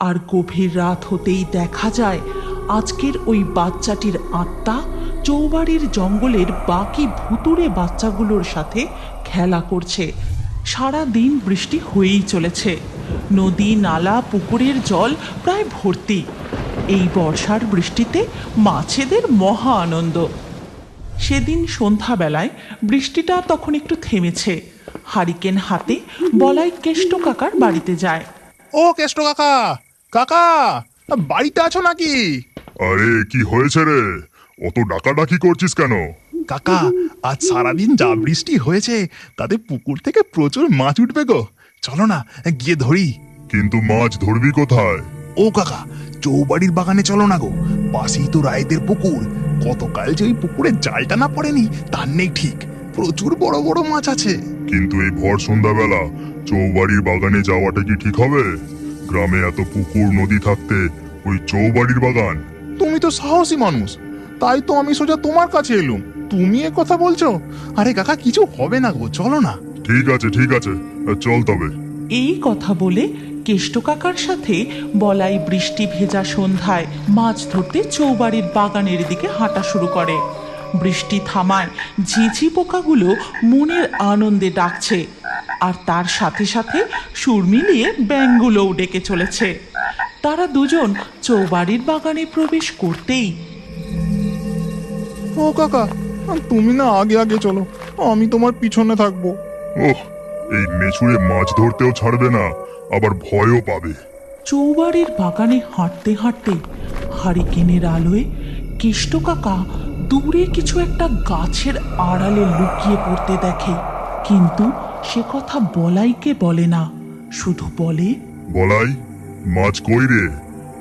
আর গভীর রাত হতেই দেখা যায়, আজকের ওই বাচ্চাটির আত্মা চৌবাড়ির জঙ্গলের বাকি ভুতুড়ে বাচ্চাগুলোর সাথে খেলা করছে। সারা দিন বৃষ্টি হয়েই চলেছে। নদী, নালা, পুকুরের জল প্রায় ভর্তি। এই বর্ষার বৃষ্টিতে মাছেদের মহা আনন্দ। সেদিন সন্ধ্যাবেলায় বৃষ্টিটা তখন একটু থেমেছে। হারিকেন হাতে বলাই কেষ্ট কাকার বাড়িতে যায়। ও কেষ্ট কাকা! কাকা বাড়িতে আছো নাকি? আরে কি হয়েছে রে? অত ডাকাডাকি করছিস কেন? কাকা আজ সারাদিন যা বৃষ্টি হয়েছে তাতে পুকুর থেকে প্রচুর মাছ উঠবে গো। চলো না গিয়ে ধরি। কিন্তু মাছ ধরবি কোথায়? ও কাকা চৌবাড়ির বাগানে চলো না গো। পাশেই তো রায়দের পুকুর। কতকাল যে ওই পুকুরে জালটা না পড়েনি তার নেই ঠিক। প্রচুর বড় বড় মাছ আছে। কিন্তু এই ভর সন্ধ্যাবেলা চৌবাড়ির বাগানে যাওয়াটা কি ঠিক হবে? গ্রামে এত পুকুর নদী থাকতে ওই চৌবাড়ির বাগান। তুমি তো সাহসী মানুষ তাই তো আমি সোজা তোমার কাছে এলুম। তুমি এ কথা বলছো? আরে কাকা কিছু হবে না গো চলো না। ঠিক আছে ঠিক আছে চল তবে। এই কথা বলে কেষ্ট কাকার সাথে বলাই বৃষ্টি ভেজা সন্ধ্যায় মাছ ধরতে চৌবাড়ির বাগানের দিকে হাঁটা শুরু করে। বৃষ্টি থামায় ঝিঝি পোকাগুলো মনের আনন্দে ডাকছে। আর তার সাথে সাথে সুর মিলিয়ে ব্যাঙগুলোও ডেকে চলেছে। তারা দুজন চৌবাড়ির বাগানে প্রবেশ করতেই ও কাকা তুমি না আগে আগে চলো আমি তোমার পিছনে থাকব। ওহ এই মেছুরে মাছ ধরতেও ছাড়বে না আবার ভয়ও পাবে। চৌবাড়ির বাগানে হাঁটতে হাঁটতে হারিকেনের আলোয় কেষ্ট কাকা দূরে কিছু একটা গাছের আড়ালে লুকিয়ে পড়তে দেখে। কিন্তু সে কথা বলাইকে বলে না শুধু বলে বলাই মাছ কই রে?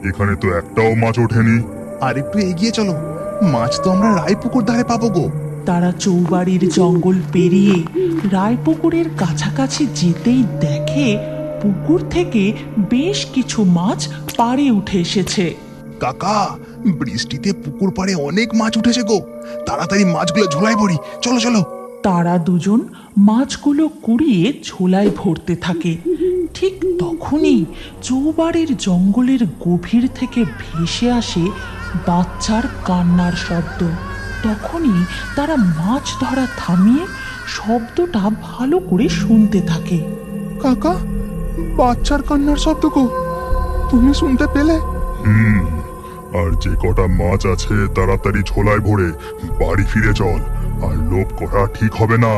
এখানে তো একটাও মাছ ওঠেনি। আর একটু এগিয়ে চলো মাছ তো আমরা রায়পুকুর ধারে পাবো গো। তারা চৌবাড়ির জঙ্গল পেরিয়ে রায়পুকুরের কাছাকাছি যেতেই দেখে পুকুর থেকে বেশ কিছু মাছ পাড়ে উঠে এসেছে। কাকা বৃষ্টিতে পুকুর পাড়ে অনেক মাছ উঠেছে গো। তাড়াতাড়ি মাছগুলো ঝোলাই পড়ি। চলো চলো। তারা দুজন মাছগুলো কুড়িয়ে ঝোলায় ভরতে থাকে। ঠিক তখনই চৌবাড়ির জঙ্গলের গভীর থেকে ভেসে আসে বাচ্চার কান্নার শব্দ। তখনই তারা মাছ ধরা থামিয়ে শব্দটা ভালো করে শুনতে থাকে। কাকা বাচ্চার কান্নার শব্দ গো। তুমি শুনতে পেলে? হুম আর যে কটা মাছ আছে তাড়াতাড়ি ঝোলায় ভরে বাড়ি ফিরে চল। আর লোভ করা ঠিক হবে না।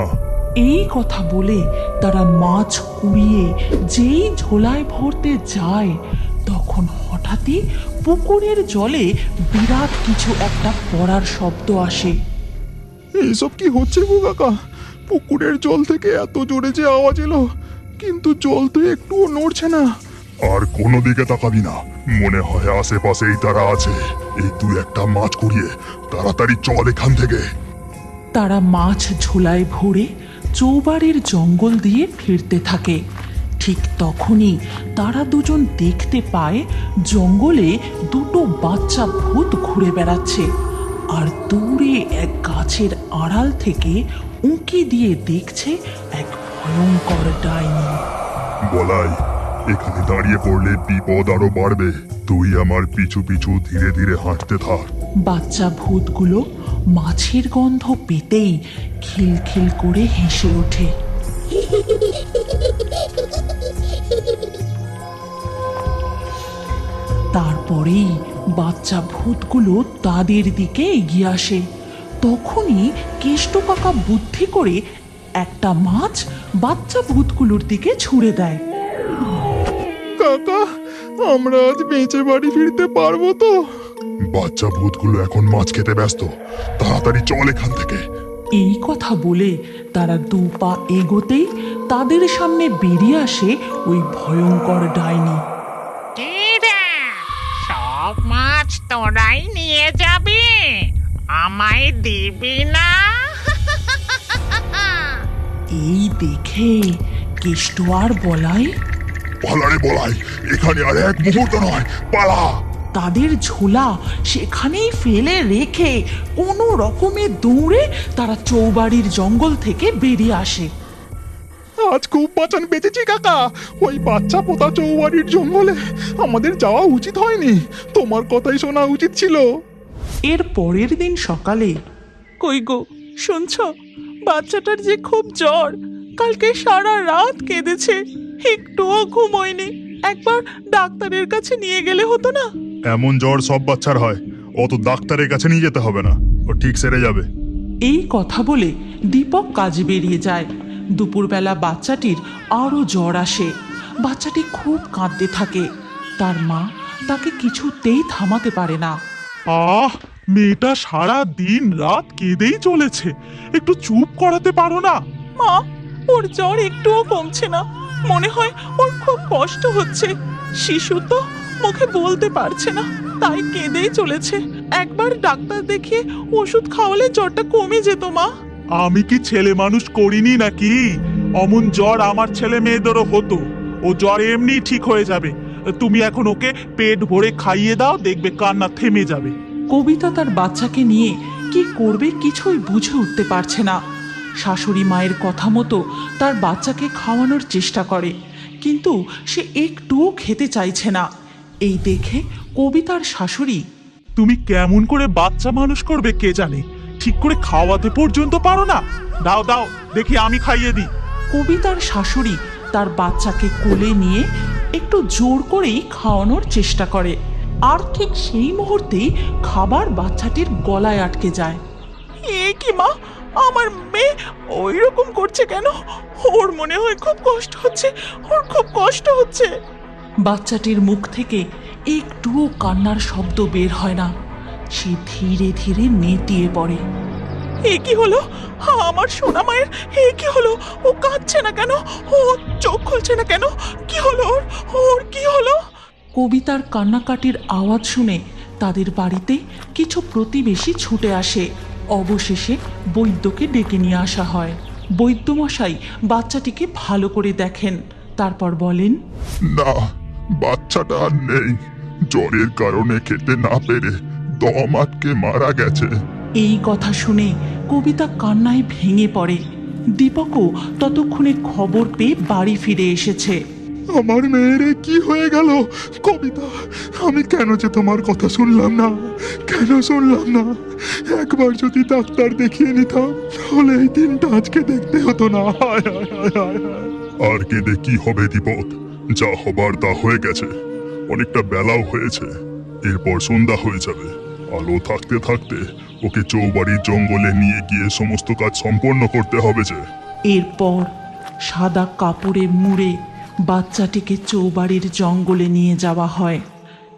এই কথা বলে তারা মাছ কুড়িয়ে যেই ঝোলায় ভরতে যায় তখন হঠাৎই পুকুরের জলে বিরাট কিছু একটা পড়ার শব্দ আসে। এইসব কি হচ্ছে গো কাকা? পুকুরের জল থেকে এত জোরে যে আওয়াজ এলো কিন্তু জল তো একটুও নড়ছে না। আর কোনো দিকে তাকাবি না। মনে হয় আশেপাশেই তারা আছে। এই তুই একটা মাছ কুড়িয়ে তাড়াতাড়ি চল এখান থেকে। তারা মাছ ঝোলায় ভরে চৌবাড়ির জঙ্গল দিয়ে ফিরতে থাকে। ঠিক তখনই তারা দুজন দেখতে পায় জঙ্গলে দুটো বাচ্চা ভূত ঘুরে বেড়াচ্ছে। আর দূরে এক গাছের আড়াল থেকে উঁকি দিয়ে দেখছে এক ভয়ঙ্কর ডাইনি। বলাই এখানে দাঁড়িয়ে পড়লে বিপদ আরও বাড়বে। তুই আমার পিছু পিছু ধীরে ধীরে হাঁটতে থাক। বাচ্চা ভূতগুলো মাছের গন্ধ পেতেই খিলখিল করে হেসে ওঠে। তারপরেই বাচ্চা ভূতগুলো তাদের দিকে এগিয়ে আসে। তখনই কেষ্ট কাকা বুদ্ধি করে একটা মাছ বাচ্চা ভূতগুলোর দিকে ছুঁড়ে দেয়। কাকা, আমরা আজ বেঁচে বাড়ি ফিরতে পারব তো? বাচ্চা ভূতগুলো এখন মাছ খেতে ব্যস্ত। তাড়াতাড়ি চল এখান থেকে। এই কথা বলে তারা দু পা এগোতেই তাদের সামনে বেরিয়ে আসে ওই ভয়ঙ্কর ডাইনি। সব মাছ তোরাই নিয়ে যাবি। আমায় দিবি না। এই দেখে কেষ্ট আর বলাই পালারে বলাই এখানে আর এক মুহূর্ত নয় পালা। তাদের ঝোলা সেখানেই ফেলে রেখে কোনো রকমে দৌড়ে তারা চৌবাড়ির জঙ্গল থেকে বেরিয়ে আসে। আজ খুব বাঁচান বেঁচেছি কাকা। ওই বাচ্চা পোতা চৌবাড়ির জঙ্গলে আমাদের যাওয়া উচিত হয়নি। তোমার কথাই শোনা উচিত ছিল। এর পরের দিন সকালে কই গো শুনছ? বাচ্চাটার যে খুব জ্বর কালকে সারা রাত কেঁদেছে। একটুও ঘুমোয়নি। একবার ডাক্তারের কাছে নিয়ে গেলে হতো না? এমন জ্বর সব বাচ্চার হয়। অত ডাক্তারের কাছে নিয়ে যেতে হবে না। ও ঠিক সেরে যাবে। এই কথা বলে দীপক কাজে বেরিয়ে যায়। দুপুরবেলা বাচ্চাটির আরও জ্বর আসে। বাচ্চাটি খুব কাঁদতে থাকে। তার মা তাকে কিছুতেই থামাতে পারে না। আহ মেয়েটা সারা দিন রাত কেঁদেই চলেছে। একটু চুপ করাতে পারো না। মা ওর জ্বর একটুও কমছে না। মনে হয় ওর খুব কষ্ট হচ্ছে। শিশু তো মুখে বলতে পারছে না। তাই কেঁদেই চলেছে। একবার ডাক্তার দেখিয়ে ওষুধ খাওয়ালে জ্বরটা কমে যেত মা। আমি কি ছেলে মানুষ করিনি নাকি? অমন জ্বর আমার ছেলে মেয়েদেরও হতো। ও জ্বর এমনি ঠিক হয়ে যাবে। তুমি এখন ওকে পেট ভরে খাইয়ে দাও দেখবে কান্না থেমে যাবে। কবিতা তার বাচ্চাকে নিয়ে কি করবে কিছুই বুঝে উঠতে পারছে না। শাশুড়ি মায়ের কথা মতো তার বাচ্চাকে খাওয়ানোর চেষ্টা করে কিন্তু সে একটুও খেতে চাইছে না। এই দেখে কবিতার শাশুড়ি তুমি কেমন করে বাচ্চা মানুষ করবে কে জানে? ঠিক করে খাওয়াতে পর্যন্ত পারো না। দাও দাও দেখি আমি খাইয়ে দিই। কবিতার শাশুড়ি তার বাচ্চাকে কোলে নিয়ে একটু জোর করেই খাওয়ানোর চেষ্টা করে। আর ঠিক সেই মুহূর্তেই খাবার বাচ্চাটির গলায় আটকে যায়। এ কি মা আমার মেয়ে ওই রকম করছে কেন? ওর মনে হয় খুব কষ্ট হচ্ছে ওর খুব কষ্ট হচ্ছে। বাচ্চাটির মুখ থেকে একটুও কান্নার শব্দ বের হয় না। সে ধীরে ধীরে নেতিয়ে পড়ে। এ কি হলো? আমার সোনা মায়ের এ কি হলো? ও কাঁদছে না কেন? ও চোখ খুলছে না কেন? কি হলো ওর? ওর কি হলো? কবিতার কান্নাকাটির আওয়াজ শুনে তাদের বাড়িতে কিছু প্রতিবেশী ছুটে আসে। অবশেষে বৈদ্যকে ডেকে নিয়ে আসা হয়। বৈদ্যমশাই বাচ্চাটিকে ভালো করে দেখেন। তারপর বলেন, না বাচ্চাটা আর নেই। জ্বরের কারণে খেতে না পেরে দম আটকে মারা গেছে। এই কথা শুনে কবিতা কান্নায় ভেঙে পড়ে। দীপকও ততক্ষণে খবর পেয়ে বাড়ি ফিরে এসেছে। আমার মেয়ের কি হয়ে গেল? কবিতা আমি কেন যে তোমার কথা শুনলাম না? কেন শুনলাম না? একবার যদি ডাক্তার দেখিয়ে নিতাম তাহলে এই দিনটা আজকে দেখতে হতো না। আর কেঁদে কি হবে দীপক? যা হবার তা হয়ে গেছে। অনেকটা বেলাও হয়েছে। এরপর সন্ধ্যা হয়ে যাবে। আলো থাকতে থাকতে ওকে চৌবাড়ির জঙ্গলে নিয়ে গিয়ে সমস্ত কাজ সম্পন্ন করতে হবে যে। এরপর সাদা কাপড়ে মুড়ে বাচ্চাটিকে চৌবাড়ির জঙ্গলে নিয়ে যাওয়া হয়।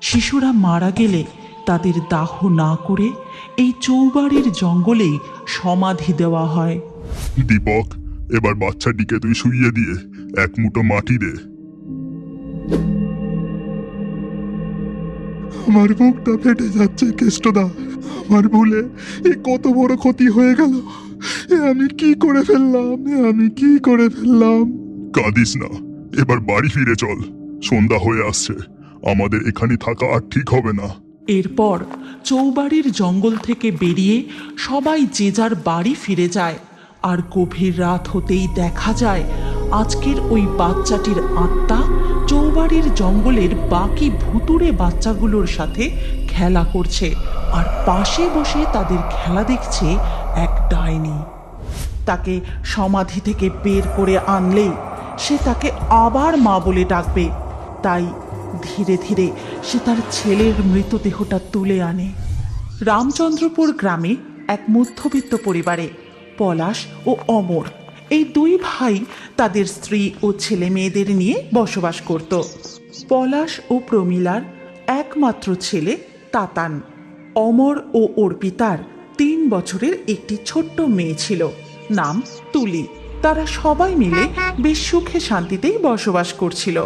শিশুরা মারা গেলে তাদের দাহ না করে এই চৌবাড়ির জঙ্গলেই সমাধি দেওয়া হয়। দীপক এবার বাচ্চাটিকে তুই শুইয়ে দিয়ে এক মুঠো মাটি দে। আমার বুকটা ফেটে যাচ্ছে কেষ্টদা। আমার ভুলে এ কত বড় ক্ষতি হয়ে গেল। এ আমি কি করে ফেললাম? এ আমি কি করে ফেললাম? কাঁদিস না এবার বাড়ি ফিরে চল। সন্ধ্যা হয়ে আসছে। আমাদের এখানে থাকা আর ঠিক হবে না। এরপর চৌবাড়ির জঙ্গল থেকে বেরিয়ে সবাই যে যার বাড়ি ফিরে যায়। আর গভীর রাত হতেই দেখা যায় আজকের ওই বাচ্চাটির আত্মা চৌবাড়ির জঙ্গলের বাকি ভুতুড়ে বাচ্চাগুলোর সাথে খেলা করছে আর পাশে বসে তাদের খেলা দেখছে এক ডাইনি। তাকে সমাধি থেকে বের করে আনলেই সে তাকে আবার মা বলে ডাকবে। তাই ধীরে ধীরে সে তার ছেলের মৃতদেহটা তুলে আনে। রামচন্দ্রপুর গ্রামে এক মধ্যবিত্ত পরিবারে পলাশ ও অমর এই দুই ভাই তাদের স্ত্রী ও ছেলে মেয়েদের নিয়ে বসবাস করত। পলাশ ও প্রমীলার একমাত্র ছেলে তাতান। অমর ও অর্পিতার তিন বছরের একটি ছোট্ট মেয়ে ছিল, নাম তুলি। তারা সবাই মিলে বেশ সুখে শান্তিতেই বসবাস করছিল।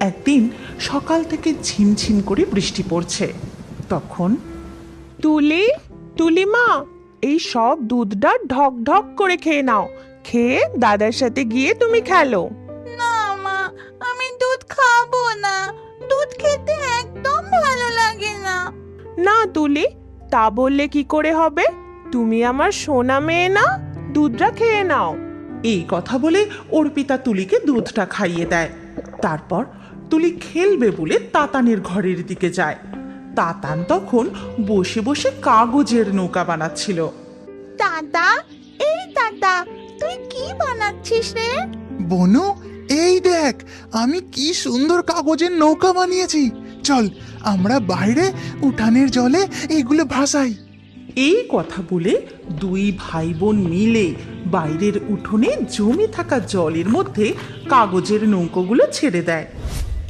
একদিন সকাল থেকে ঝিমঝিম করে বৃষ্টি পড়ছে। তখন তুলি তুলি মা এই সব দুধটা ঢক ঢক করে খেয়ে নাও। খেয়ে দাদার সাথে গিয়ে তুমি খেলো। না মা আমি দুধ খাব না। দুধ খেতে একদম ভালো লাগে না। না তুলি তা বললে কি করে হবে? তুমি আমার সোনা মেয়ে না দুধটা খেয়ে নাও। এই কথা বলে অর্পিতা তুলিকে দুধটা খাইয়ে দেয়। তারপর তুলি খেলবে বলে তাতানের ঘরের দিকে যায়। তাতান তখন বসে বসে কাগজের নৌকা বানাচ্ছিল। দাদা এই দাদা বানাচ্ছিস রে? বনু এই দেখ আমি কি সুন্দর কাগজের নৌকা বানিয়েছি। চল আমরা বাইরে উঠানের জলে এগুলো ভাসাই। এই কথা বলে দুই ভাই বোন মিলে বাইরের উঠোনে জমে থাকা জলের মধ্যে কাগজের নৌকোগুলো ছেড়ে দেয়।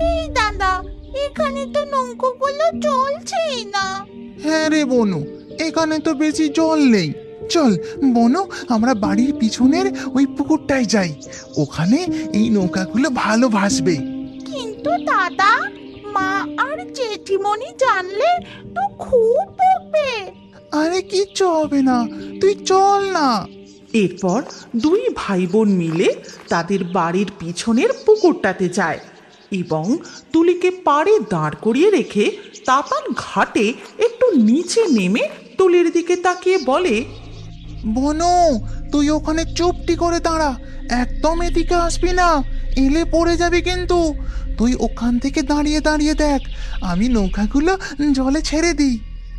এই দাদা এখানে তো নৌকোগুলো চলছেই না। হ্যাঁ রে বনু এখানে তো বেশি জল নেই। চল বনু আমরা বাড়ির পিছনের ওই পুকুরটায় যাই। ওখানে এই নৌকাগুলো ভালো ভাসবে। কিন্তু দাদা মা আর জেঠিমণি জানলে তো খুব বকবে। আরে কিচ্ছু হবে না তুই চল না। এরপর দুই ভাই বোন মিলে তাদের বাড়ির পিছনের পুকুরটাতে যায় এবং তুলিকে পাড়ে দাঁড় করিয়ে রেখে তাতান ঘাটে একটু নিচে নেমে তুলির দিকে তাকিয়ে বলে বনু তুই ওখানে চুপটি করে দাঁড়া। একদম এদিকে আসবি না। এলে পড়ে যাবি কিন্তু। তুই ওখান থেকে দাঁড়িয়ে দাঁড়িয়ে দেখ। আমি নৌকাগুলো জলে ছেড়ে দিই।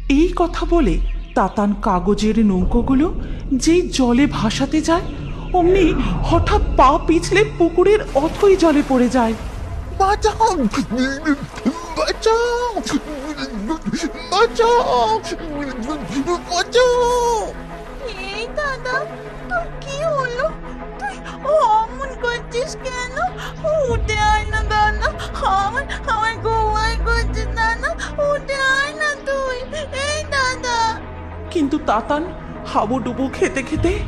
এই কথা বলে তাতান কাগজের নৌকোগুলো যেই জলে ভাসাতে যায় অমনি হঠাৎ পা পিছলে পুকুরের অথই জলে পড়ে যায়। বাঁচাও! বাঁচাও! বাঁচাও! বাঁচাও! দাদা, তোর কি হলো? তুই অমন করছিস কেন? উঠে আয় না দাদা, আমার আমার দাদা, উঠে আয় না তুই। এই দাদা। কিন্তু তাতান, হাবুডুবু খেতে খেতে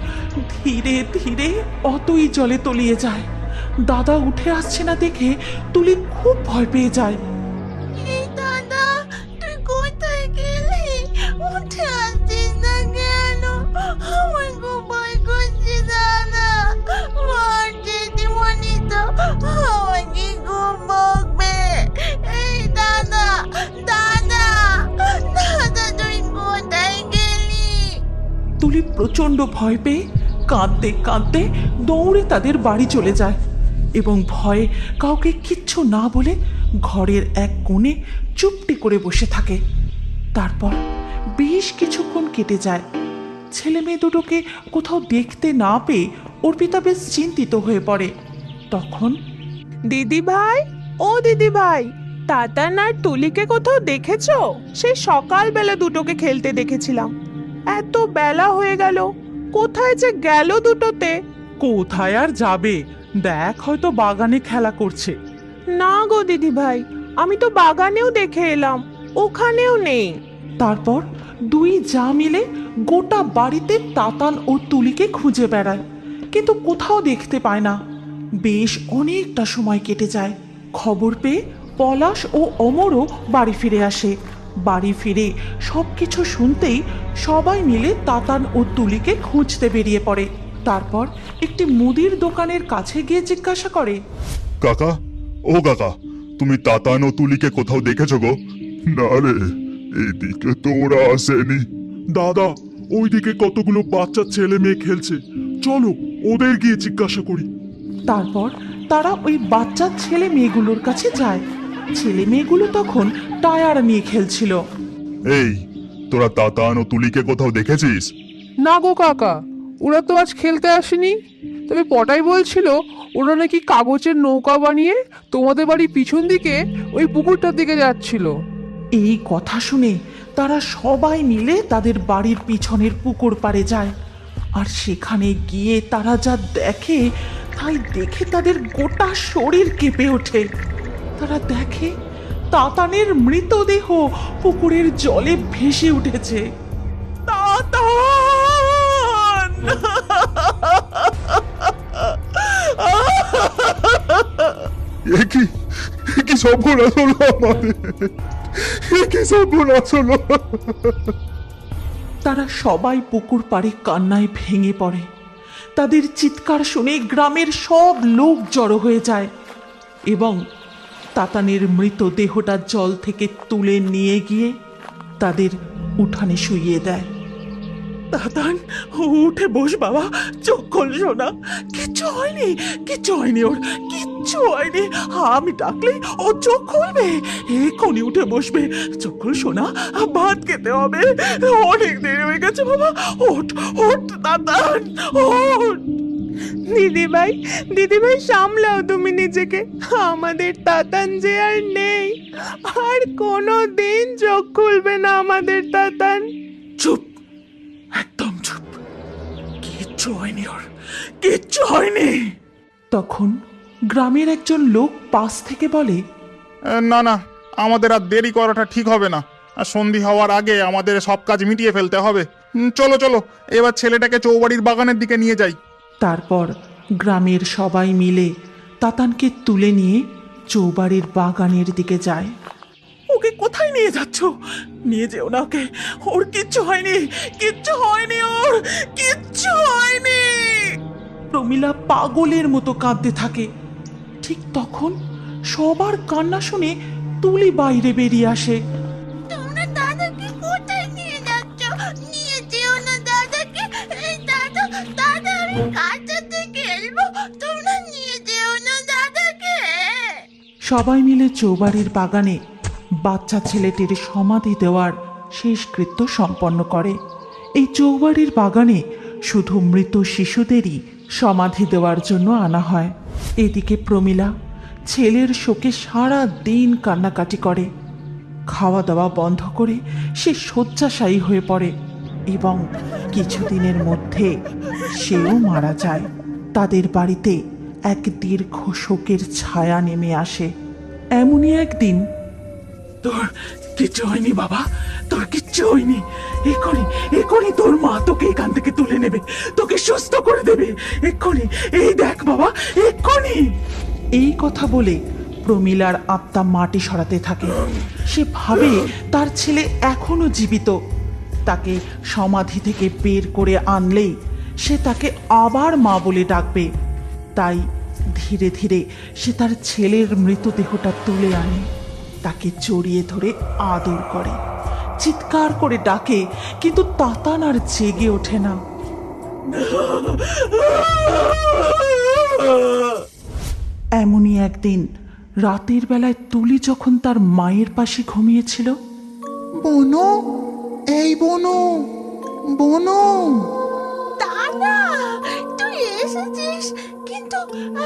ধীরে ধীরে অতই জলে তলিয়ে যায়। দাদা উঠে আসছে না দেখে তুলি খুব ভয় পেয়ে যায়। তুলি প্রচণ্ড ভয় পেয়ে কাঁদতে কাঁদতে দৌড়ে তাদের বাড়ি চলে যায় এবং ভয়ে কাউকে কিচ্ছু না বলে ঘরের এক কোণে চুপটি করে বসে থাকে। তারপর বেশ কিছুক্ষণ কেটে যায়। ছেলে মেয়ে দুটোকে কোথাও দেখতে না পেয়ে অর্পিতা বেশ চিন্তিত হয়ে পড়ে। তখন দিদি ভাই ও দিদি ভাই তাতান আর তুলিকে কোথাও দেখেছ? সেই সকালবেলা দুটোকে খেলতে দেখেছিলাম। এত বেলা হয়ে গেল। কোথায় যে গেল দুটোতে? কোথায় আর যাবে? দেখ হয়তো বাগানে খেলা করছে। না গো দিদি ভাই আমি তো বাগানেও দেখে এলাম ওখানেও নেই। তারপর দুই যা মিলে গোটা বাড়িতে তাতান ও তুলিকে খুঁজে বেড়ায় কিন্তু কোথাও দেখতে পায় না। বেশ অনেকটা সময় কেটে যায়। খবর পেয়ে পলাশ ও অমরও বাড়ি ফিরে আসে। বাড়ি ফিরে সব কিছু শুনতেই সবাই মিলে তাতান ও তুলিকে খুঁজতে বেরিয়ে পড়ে। তারপর একটি মুদির দোকানের কাছে গিয়ে জিজ্ঞাসা করে। কাকা ও কাকা তুমি তাতান ও তুলিকে কোথাও দেখেছ গো? না রে এদিকে তো ওরা আসেনি। দাদা ওইদিকে কতগুলো বাচ্চা ছেলে মেয়ে খেলছে। চলো ওদের গিয়ে জিজ্ঞাসা করি। তারপর তারা ওই বাচ্চা ছেলে মেয়েগুলোর কাছে যায়। ছেলে মেয়েগুলো তখন টায়ার নিয়ে খেলছিল। এই তোরা তাতান ও তুলিকে কোথাও দেখেছিস? না গো কাকা ওরা তো আজ খেলতে আসেনি। তবে পটাই বলছিল ওরা নাকি কাগজের নৌকা বানিয়ে তোমাদের বাড়ির পিছন দিকে ওই পুকুরটার দিকে যাচ্ছিল। এই কথা শুনে তারা সবাই মিলে তাদের বাড়ির পিছনের পুকুর পাড়ে যায়। আর সেখানে গিয়ে তারা যা দেখে তাই দেখে তাদের গোটা শরীর কেঁপে ওঠে। তারা দেখে তাতানের মৃতদেহ পুকুরের জলে ভেসে উঠেছে। তাতান! এ কি? এ কি সর্বনাশ হলো আমাদের? এ কি সর্বনাশ হলো? তারা সবাই পুকুর পাড়ে কান্নায় ভেঙে পড়ে। তাদের চিৎকার শুনে গ্রামের সব লোক জড়ো হয়ে যায় এবং তাতানের মৃতদেহটা জল থেকে তুলে নিয়ে গিয়ে তাদের উঠানে শুইয়ে দেয়। দাদান উঠে বস বাবা, চোখ খোল শোনা কিচ্ছু হয়নি কিচ্ছু হয়নি ওর, কিচ্ছু হয়নি। আমি ডাকলে ও চোখ খুলবে, এক্ষুনি উঠে বসবে। চোখ খোল শোনা ভাত খেতে হবে। অনেক দেরি হয়ে গেছে বাবা, ওঠ ওঠ দাদান ওঠ। দিদি ভাই দিদি ভাই সামলাও তুমি নিজেকে। আমাদের তাতান যে আর নেই আর কোনো দিন চোখ খুলবে না আমাদের তাতান। চুপ একদম চুপ। কিচ্ছু হয়নি ওর কিচ্ছু হয়নি। তখন গ্রামের একজন লোক পাশ থেকে বলে না না আমাদের আর দেরি করাটা ঠিক হবে না। আর সন্ধি হওয়ার আগে আমাদের সব কাজ মিটিয়ে ফেলতে হবে। হুম, চলো চলো এবার ছেলেটাকে চৌবাড়ির বাগানের দিকে নিয়ে যাই। তারপর গ্রামের সবাই মিলে তাতানকে তুলে নিয়ে চৌবাড়ির বাগানের দিকে যায়। ওকে কোথায় নিয়ে যাচ্ছ? নিয়ে যেও না ওকে। ওর কিচ্ছু হয়নি। কিচ্ছু হয়নি ওর। কিচ্ছু হয়নি। প্রমিলা পাগলের মতো কাঁদতে থাকে। ঠিক তখন সবার কান্না শুনে তুলি বাইরে বেরিয়ে আসে। সবাই মিলে চৌবাড়ির বাগানে বাচ্চা ছেলেটির সমাধি দেওয়ার শেষকৃত্য সম্পন্ন করে। এই চৌবাড়ির বাগানে শুধু মৃত শিশুদেরই সমাধি দেওয়ার জন্য আনা হয়। এদিকে প্রমিলা ছেলের শোকে সারা দিন কান্নাকাটি করে। খাওয়া দাওয়া বন্ধ করে সে শয্যাশায়ী হয়ে পড়ে এবং কিছুদিনের মধ্যে সেও মারা যায়। তাদের বাড়িতে এক দীর্ঘ শোকের ছায়া নেমে আসে। এমনই একদিন। তোর কিচ্ছু হয়নি বাবা। তোর কিচ্ছু হয়নি। এক্ষুনি এক্ষুনি তোর মা তোকে এখান থেকে তুলে নেবে। তোকে সুস্থ করে দেবে। এক্ষুনি এই দেখ বাবা এক্ষুনি। এই কথা বলে প্রমিলার আত্মা মাটি সরাতে থাকে। সে ভাবে তার ছেলে এখনও জীবিত। তাকে সমাধি থেকে বের করে আনলেই সে তাকে আবার মা বলে ডাকবে। তাই ধীরে ধীরে সে তার ছেলের মৃতদেহটা তুলে আনে। তাকে জড়িয়ে ধরে আদর করে। চিৎকার করে ডাকে কিন্তু তাতান আর জেগে ওঠে না। এমনই একদিন রাতের বেলায় তুলি যখন তার মায়ের পাশে ঘুমিয়েছিল। বনু এই বনু বনু। দাদা কিন্তু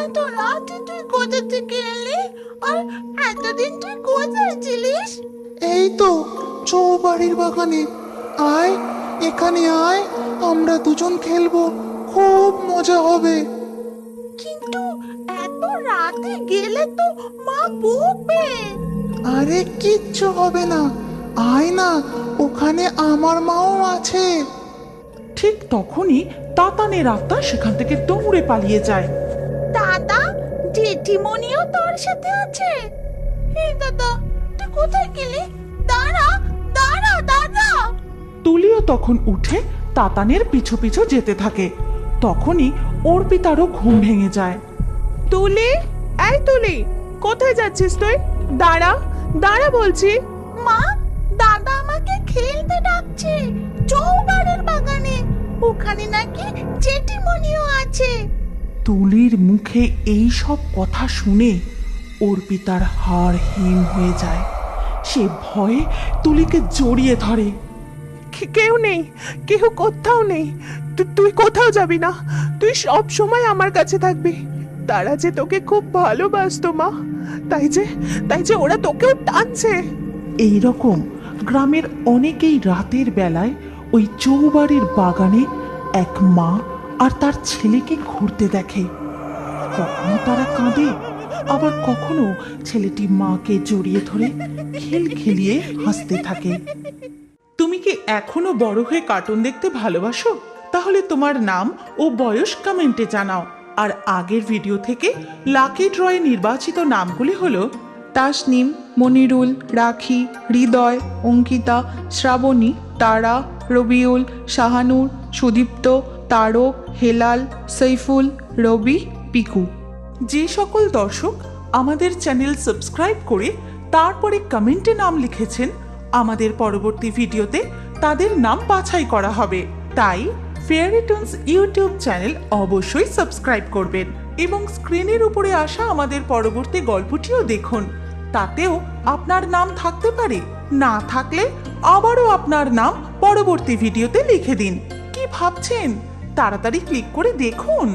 এত রাতে তুই কোথা থেকে এলি? আর এতদিন তুই কোথায় ছিলিস? এই তো চৌবাড়ির বাগানে। আয় এখানে আয় আমরা দুজন খেলব। খুব মজা হবে। কিন্তু এত রাতে গেলে তো মা বকবে। আরে কিচ্ছু হবে না। আয় না ওখানে আমার মাও আছে। ঠিক তখনই তাতানের আত্মা সেখান থেকে দৌড়ে পালিয়ে যায়। দাদা জেঠিমনিও তোর সাথে আছে? এই দাদা তুই কোথায় গেলি? দাঁড়া দাঁড়া দাদা! তুলিও তখন উঠে তাতানের পিছু পিছু যেতে থাকে। তখনই অর্পিতারও ঘুম ভেঙে যায়। তুলি এই তুলি কোথায় যাচ্ছিস তুই? দাঁড়া দাঁড়া বলছি। মা দাদা আমাকে খেলতে ডাকছে চৌবাড়ির বাগানে। ওখানে নাকি জেঠিমনিও আছে। তুলির মুখে এই সব কথা শুনে অর্পিতার হাড় হিম হয়ে যায়। সে ভয়ে তুলিকে জড়িয়ে ধরে। কেউ নেই কেউ কোথাও নেই। তুই কোথাও যাবি না। তুই সব সময় আমার কাছে থাকবি। তারা যে তোকে খুব ভালোবাসতো মা। তাই যে তাই যে ওরা তোকেও টানছে। এই রকম গ্রামের অনেকেই রাতের বেলায় ওই চৌবাড়ির বাগানে এক মা আর তার ছেলেকে ঘুরতে দেখে। কখনো তারা কাঁদে, আবার কখনো ছেলেটি মাকে জড়িয়ে ধরে খেল খেলিয়ে হাসতে থাকে। তুমি কি এখনও বড় হয়ে কার্টুন দেখতে ভালোবাসো? তাহলে তোমার নাম ও বয়স কমেন্টে জানাও। আর আগের ভিডিও থেকে লাকি ড্রয়ে নির্বাচিত নামগুলি হলো তাসনিম, মনিরুল, রাখি, হৃদয়, অঙ্কিতা, শ্রাবণী, তারা, রবিউল, শাহানুর, সুদীপ্ত তারক হেলাল, সৈফুল, রবি, পিকু। যে সকল দর্শক আমাদের চ্যানেল সাবস্ক্রাইব করে তারপরে কমেন্টে নাম লিখেছেন, আমাদের পরবর্তী ভিডিওতে তাদের নাম বাছাই করা হবে। তাই ফেয়ারিটন্স ইউটিউব চ্যানেল অবশ্যই সাবস্ক্রাইব করবেন এবং স্ক্রিনের উপরে আসা আমাদের পরবর্তী গল্পটিও দেখুন। তাতেও আপনার নাম থাকতে পারে। না থাকলে আবারও আপনার নাম পরবর্তী ভিডিওতে লিখে দিন। কি ভাবছেন? তাড়াতাড়ি ক্লিক করে দেখুন।